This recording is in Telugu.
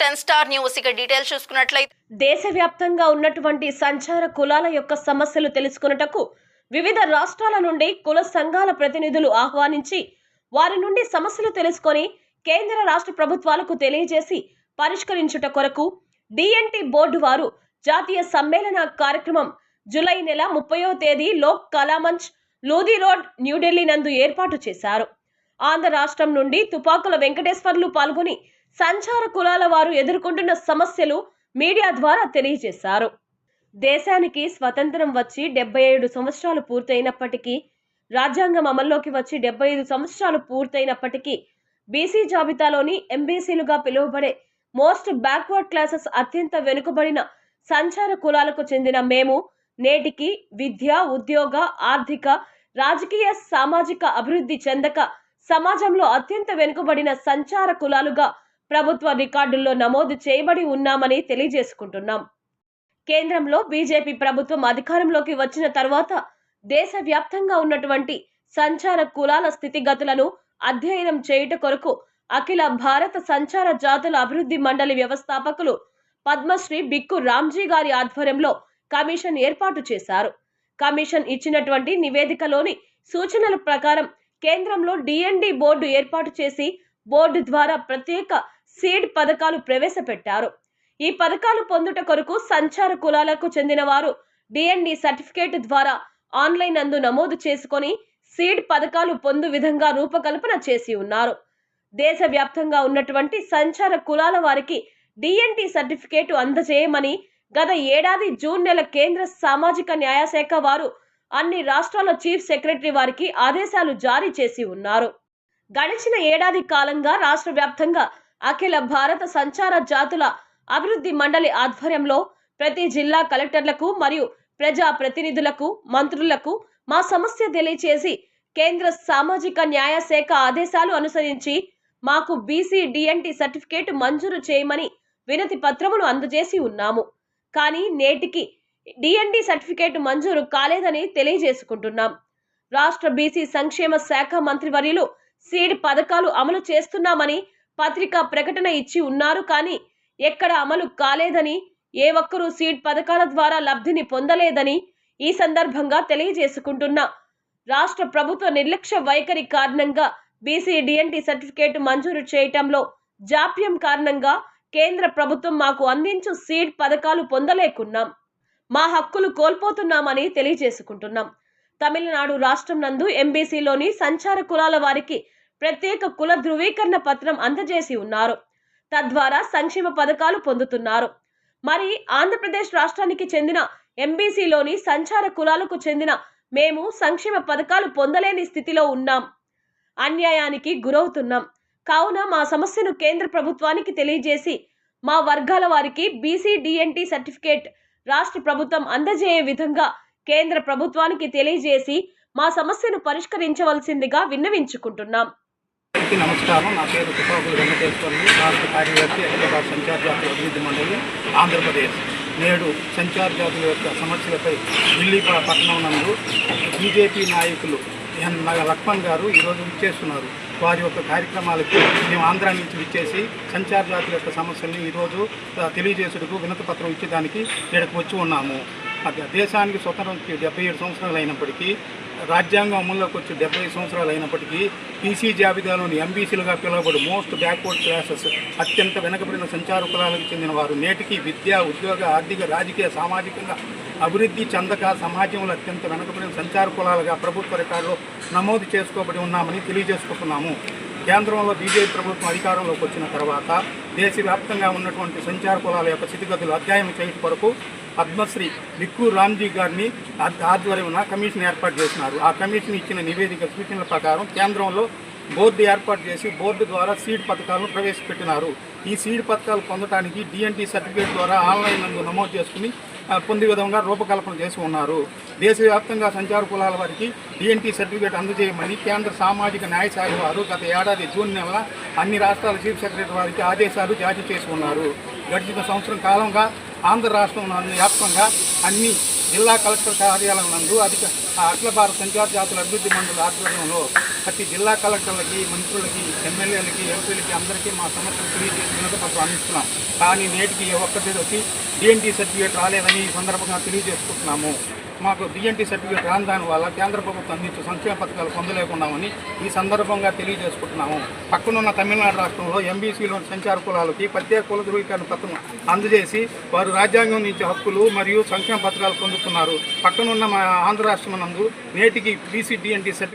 Ten star news. ఇక డీటెయిల్స్ చూసుకున్నట్లయితే దేశవ్యాప్తంగా ఉన్నటువంటి సంచార కులాల యొక్క సమస్యలు తెలుసుకున్నటకు వివిధ రాష్ట్రాల నుండి కుల సంఘాల ప్రతినిధులు ఆహ్వానించి వారి నుండి సమస్యలు తెలుసుకొని కేంద్ర రాష్ట్ర ప్రభుత్వాలకు తెలియజేసి పరిష్కరించుట కొరకు డిఎన్టి బోర్డు వారు జాతీయ సమ్మేళన కార్యక్రమం జూలై నెల ముప్పయో తేదీ లోక్ కళామంచ్ లోధి రోడ్ న్యూఢిల్లీ నందు ఏర్పాటు చేశారు. ఆంధ్ర రాష్ట్రం నుండి తుపాకుల వెంకటేశ్వర్లు పాల్గొని సంచార కులాల వారు ఎదుర్కొంటున్న సమస్యలు మీడియా ద్వారా తెలియజేశారు. దేశానికి స్వతంత్రం వచ్చి డెబ్బై ఏడు సంవత్సరాలు పూర్తయినప్పటికీ రాజ్యాంగం అమల్లోకి వచ్చి డెబ్బై ఐదు సంవత్సరాలు పూర్తయినప్పటికీ బీసీ జాబితాలోని ఎంబీసీలుగా పిలువబడే మోస్ట్ బ్యాక్వర్డ్ క్లాసెస్ అత్యంత వెనుకబడిన సంచార కులాలకు చెందిన మేము నేటికి విద్య ఉద్యోగ ఆర్థిక రాజకీయ సామాజిక అభివృద్ధి చెందక సమాజంలో అత్యంత వెనుకబడిన సంచార కులాలుగా ప్రభుత్వ రికార్డుల్లో నమోదు చేయబడి ఉన్నామని తెలియజేసుకుంటున్నాం. కేంద్రంలో బీజేపీ ప్రభుత్వం అధికారంలోకి వచ్చిన తర్వాత దేశవ్యాప్తంగా ఉన్నటువంటి సంచార కులాల స్థితిగతులను అధ్యయనం చేయుట కొరకు అఖిల భారత సంచార జాతుల అభివృద్ధి మండలి వ్యవస్థాపకులు పద్మశ్రీ బిక్కు రామ్జీ గారి ఆధ్వర్యంలో కమిషన్ ఏర్పాటు చేశారు. కమిషన్ ఇచ్చినటువంటి నివేదికలోని సూచనల ప్రకారం కేంద్రంలో డిఎన్డి బోర్డు ఏర్పాటు చేసి బోర్డు ద్వారా ప్రత్యేక సీడ్ పథకాలు ప్రవేశపెట్టారు. ఈ పథకాలు పొందుట కొరకు సంచార కులాలకు చెందిన వారు డిఎన్డి సర్టిఫికేట్ ద్వారా ఆన్లైన్ నందు నమోదు చేసుకొని సీడ్ పథకాలు పొందు విధంగా రూపకల్పన చేసి ఉన్నారు. దేశవ్యాప్తంగా ఉన్నటువంటి సంచార కులాల వారికి డిఎన్టీ సర్టిఫికేటు అందజేయమని గత ఏడాది జూన్ నెల కేంద్ర సామాజిక న్యాయ శాఖ వారు అన్ని రాష్ట్రాల చీఫ్ సెక్రటరీ వారికి ఆదేశాలు జారీ చేసి ఉన్నారు. గడిచిన ఏడాది కాలంగా రాష్ట్ర వ్యాప్తంగా అఖిల భారత సంచార జాతుల అభివృద్ధి మండలి ఆధ్వర్యంలో ప్రతి జిల్లా కలెక్టర్లకు మరియు ప్రజా ప్రతినిధులకు మంత్రులకు మా సమస్య తెలియచేసి కేంద్ర సామాజిక న్యాయ శాఖ ఆదేశాలు అనుసరించి మాకు బీసీ డిఎన్టీ సర్టిఫికేట్ మంజూరు చేయమని వినతి పత్రమును అందజేసి ఉన్నాము. కానీ నేటికి డిఎన్డి సర్టిఫికేట్ మంజూరు కాలేదని తెలియజేసుకుంటున్నాం. రాష్ట్ర బీసీ సంక్షేమ శాఖ మంత్రివర్యులు సీడ్ పథకాలు అమలు చేస్తున్నామని పత్రికా ప్రకటన ఇచ్చి ఉన్నారు కానీ ఎక్కడ అమలు కాలేదని ఏ ఒక్కరూ సీడ్ పథకాల ద్వారా లబ్ధిని పొందలేదని ఈ సందర్భంగా తెలియజేసుకుంటున్నా. రాష్ట్ర ప్రభుత్వ నిర్లక్ష్య వైఖరి కారణంగా బీసీ డిఎన్టీ సర్టిఫికేట్ మంజూరు చేయటంలో జాప్యం కారణంగా కేంద్ర ప్రభుత్వం మాకు అందించు సీడ్ పథకాలు పొందలేకున్నాం. మా హక్కులు కోల్పోతున్నామని తెలియజేసుకుంటున్నాం. తమిళనాడు రాష్ట్రం నందు ఎంబీసీలోని సంచార కులాల వారికి ప్రత్యేక కుల ధృవీకరణ పత్రం అందజేసి ఉన్నారు. తద్వారా సంక్షేమ పథకాలు పొందుతున్నారు. మరి ఆంధ్రప్రదేశ్ రాష్ట్రానికి చెందిన ఎంబీసీలోని సంచార కులాలకు చెందిన మేము సంక్షేమ పథకాలు పొందలేని స్థితిలో ఉన్నాం. అన్యాయానికి గురవుతున్నాం. కావున మా సమస్యను కేంద్ర ప్రభుత్వానికి తెలియజేసి మా వర్గాల వారికి బీసీ డిఎన్టీ సర్టిఫికేట్ రాష్ట్ర ప్రభుత్వం అందజేయే విధంగా కేంద్ర ప్రభుత్వానికి తెలియజేసి మా సమస్యను పరిష్కరించవలసిందిగా విన్నవించుకుంటున్నాం. అందరికీ నమస్కారం. నా పేరు తుపాకుల వెంకటేశ్వరులు రాష్ట్ర కార్యదర్శి హైదరాబాద్ సంచార్ జాతుల అభివృద్ధి మండలి ఆంధ్రప్రదేశ్. నేడు సంచార జాతుల యొక్క సమస్యలపై ఢిల్లీ పట్టణం నందు బీజేపీ నాయకులు లక్మన్ లక్ష్మణ్ గారు ఈరోజు విచ్చేస్తున్నారు. వారి యొక్క కార్యక్రమాలకి మేము ఆంధ్ర నుంచి విచ్చేసి సంచార్ జాతుల యొక్క సమస్యల్ని ఈరోజు తెలియజేసుటకు వినతిపత్రం ఇచ్చేదానికి ఇక్కడికి వచ్చి ఉన్నాము. అది దేశానికి స్వతంత్రం డెబ్బై ఏడు సంవత్సరాలు అయినప్పటికీ రాజ్యాంగం అమల్లోకి వచ్చి డెబ్బై సంవత్సరాలు అయినప్పటికీ పీసీ జాబితాలోని ఎంబీసీలుగా పిలువబడు మోస్ట్ బ్యాక్వర్డ్ క్లాసెస్ అత్యంత వెనకబడిన సంచార కులాలకు చెందిన వారు. నేటికి విద్య ఉద్యోగ ఆర్థిక రాజకీయ సామాజికంగా అభివృద్ధి చెందక సమాజంలో అత్యంత వెనకబడిన సంచార కులాలుగా ప్రభుత్వ రికార్డులో నమోదు చేసుకోబడి ఉన్నామని తెలియజేసుకుంటున్నాము. కేంద్రంలో బీజేపీ ప్రభుత్వం అధికారంలోకి వచ్చిన తర్వాత దేశవ్యాప్తంగా ఉన్నటువంటి సంచార కులాల యొక్క స్థితిగతులు అధ్యయనం చేయడం కొరకు పద్మశ్రీ బిక్కు రామ్జీ గారిని ఆధ్వర్యమున కమిషన్ ఏర్పాటు చేసినారు. ఆ కమిషన్ ఇచ్చిన నివేదిక సూచనల ప్రకారం కేంద్రంలో బోర్డు ఏర్పాటు చేసి బోర్డు ద్వారా సీడ్ పథకాలను ప్రవేశపెట్టినారు. ఈ సీడ్ పథకాలు పొందడానికి డిఎన్టీ సర్టిఫికేట్ ద్వారా ఆన్లైన్ నందు నమోదు చేసుకుని పొందే విధంగా రూపకల్పన చేసి ఉన్నారు. దేశవ్యాప్తంగా సంచార కులాల వారికి డిఎన్టీ సర్టిఫికేట్ అందజేయమని కేంద్ర సామాజిక న్యాయ శాఖ వారు గత ఏడాది జూన్ నెల అన్ని రాష్ట్రాల చీఫ్ సెక్రటరీ వారికి ఆదేశాలు జారీ చేసి ఉన్నారు. గడిచిన సంవత్సరం కాలంగా ఆంధ్ర రాష్ట్రం వ్యాప్తంగా అన్ని జిల్లా కలెక్టర్ కార్యాలయం నందు అధిక అఖిల భారత సంచార జాతుల అభివృద్ధి మండలి ఆధ్వర్యంలో ప్రతి జిల్లా కలెక్టర్లకి మంత్రులకి ఎమ్మెల్యేలకి ఎంపీలకి అందరికీ మా సమస్యలు తెలియజేసి వినతపత్రం అందిస్తున్నాం కానీ నేటికి ఒక్కటి వచ్చి డిఎన్టీ సర్టిఫికేట్ రాలేదని ఈ సందర్భంగా తెలియజేసుకుంటున్నాము. మాకు బిఎన్టీ సర్టిఫికేట్ రాని దాని వల్ల కేంద్ర ప్రభుత్వం అందించే సంక్షేమ పథకాలు పొందలేకున్నామని ఈ సందర్భంగా తెలియజేసుకుంటున్నాము. పక్కనున్న తమిళనాడు రాష్ట్రంలో ఎంబీసీలోని సంచార కులాలకి ప్రత్యేక కుల ధృవీకరణ పత్రం అందజేసి వారు రాజ్యాంగం నుంచి హక్కులు మరియు సంక్షేమ పథకాలు పొందుతున్నారు. పక్కనున్న మా ఆంధ్ర రాష్ట్రం నందు నేటికి బీసీ డిఎన్టీ సర్టిఫికేట్